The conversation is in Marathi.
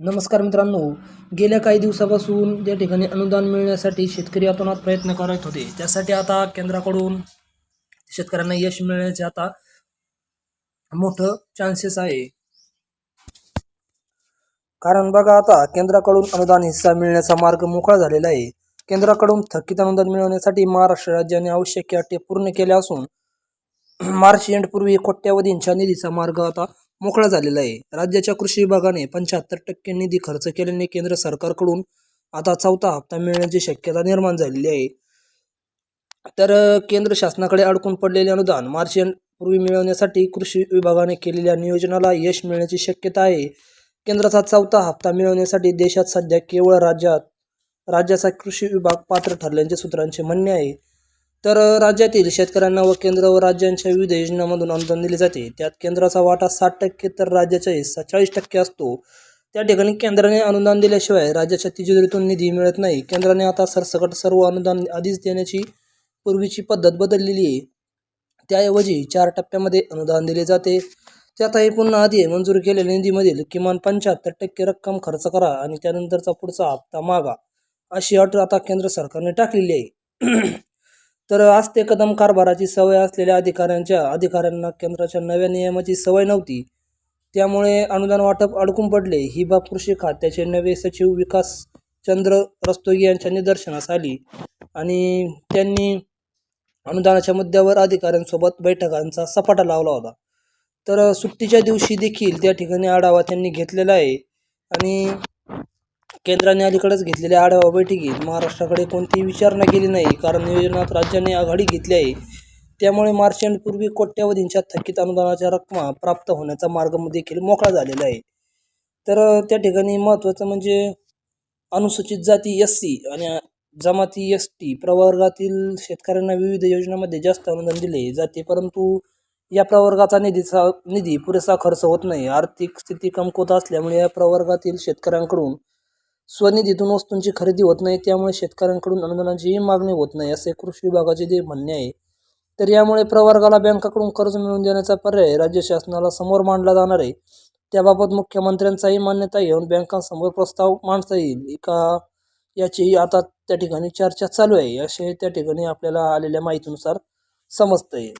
नमस्कार मित्रांनो गेल्या काही दिवसापासून त्या ठिकाणी अनुदान मिळण्यासाठी शेतकरी अतोनात प्रयत्न करत होते त्यासाठी आता केंद्राकडून शेतकऱ्यांना यश मिळण्याचे आता मोठं चान्सेस आहे. कारण बघा आता केंद्राकडून अनुदान हिस्सा मिळण्याचा मार्ग मोकळा झालेला आहे. केंद्राकडून थकीत अनुदान मिळवण्यासाठी महाराष्ट्र राज्याने आवश्यक अटी पूर्ण केल्या असून मार्च एंडपूर्वी कोट्यावधींच्या निधीचा मार्ग आता मोकळा झालेला आहे. राज्याच्या कृषी विभागाने पंच्याहत्तर टक्के निधी खर्च केल्याने केंद्र सरकारकडून आता चौथा हप्ता मिळण्याची शक्यता निर्माण झालेली आहे. तर केंद्र शासनाकडे अडकून पडलेले अनुदान मार्च पूर्वी मिळवण्यासाठी कृषी विभागाने केलेल्या नियोजनाला यश मिळण्याची शक्यता आहे. केंद्राचा चौथा हप्ता मिळवण्यासाठी देशात सध्या केवळ राज्यात राज्याचा कृषी विभाग पात्र ठरल्याचे सूत्रांचे म्हणणे आहे. तर राज्यातील शेतकऱ्यांना व केंद्र व राज्यांच्या विविध योजनांमधून अनुदान दिले जाते. त्यात केंद्राचा वाटा साठ टक्के तर राज्याचा हिस्सा टक्के असतो. त्या ठिकाणी केंद्राने अनुदान दिल्याशिवाय राज्याच्या तिजोरीतून निधी मिळत नाही. केंद्राने आता सरसकट सर्व अनुदान आधीच देण्याची पूर्वीची पद्धत बदललेली आहे. त्याऐवजी चार टप्प्यामध्ये अनुदान दिले जाते. त्यातही पुन्हा आधी मंजूर केलेल्या निधीमधील किमान पंच्याहत्तर टक्के रक्कम खर्च करा आणि त्यानंतरचा पुढचा हप्ता मागा अशी अट आता केंद्र सरकारने टाकलेली आहे. तर आज ते कदम कारभाराची सवय असलेल्या अधिकाऱ्यांच्या अधिकाऱ्यांना केंद्राच्या नव्या नियमाची सवय नव्हती. त्यामुळे अनुदान वाटप अडकून पडले. ही बाब कृषी खात्याचे नवे सचिव विकास चंद्र रस्तोगी यांच्या निदर्शनास आली आणि त्यांनी अनुदानाच्या मुद्द्यावर अधिकाऱ्यांसोबत बैठकांचा सपाटा लावला होता. तर सुट्टीच्या दिवशी देखील त्या ठिकाणी आढावा त्यांनी घेतलेला आहे आणि केंद्राने अलीकडेच घेतलेल्या आढावा बैठकीत महाराष्ट्राकडे कोणतीही विचारणा केली नाही कारण नियोजनात राज्याने आघाडी घेतली आहे. त्यामुळे मार्च एंडपूर्वी कोट्यावधींच्या थकीत अनुदानाच्या रकमा प्राप्त होण्याचा मार्ग देखील मोकळा झालेला आहे. तर त्या ठिकाणी महत्त्वाचं म्हणजे अनुसूचित जाती एस सी आणि जमाती एस टी प्रवर्गातील शेतकऱ्यांना विविध योजनांमध्ये जास्त अनुदान दिले जाते परंतु या प्रवर्गाचा निधीचा निधी पुरेसा खर्च होत नाही. आर्थिक स्थिती कमकुवत असल्यामुळे या प्रवर्गातील शेतकऱ्यांकडून स्वनिधीतून वस्तूंची खरेदी होत नाही त्यामुळे शेतकऱ्यांकडून अनुदानाचीही मागणी होत नाही असे कृषी विभागाचे जे म्हणणे आहे. तर यामुळे प्रवर्गाला बँकाकडून कर्ज मिळवून देण्याचा पर्याय राज्य शासनाला समोर मांडला जाणार आहे. त्याबाबत मुख्यमंत्र्यांचाही मान्यता घेऊन बँकांसमोर प्रस्ताव मांडता येईल. का याचीही आता त्या ठिकाणी चर्चा चालू आहे असे त्या ठिकाणी आपल्याला आलेल्या माहितीनुसार समजतं येईल.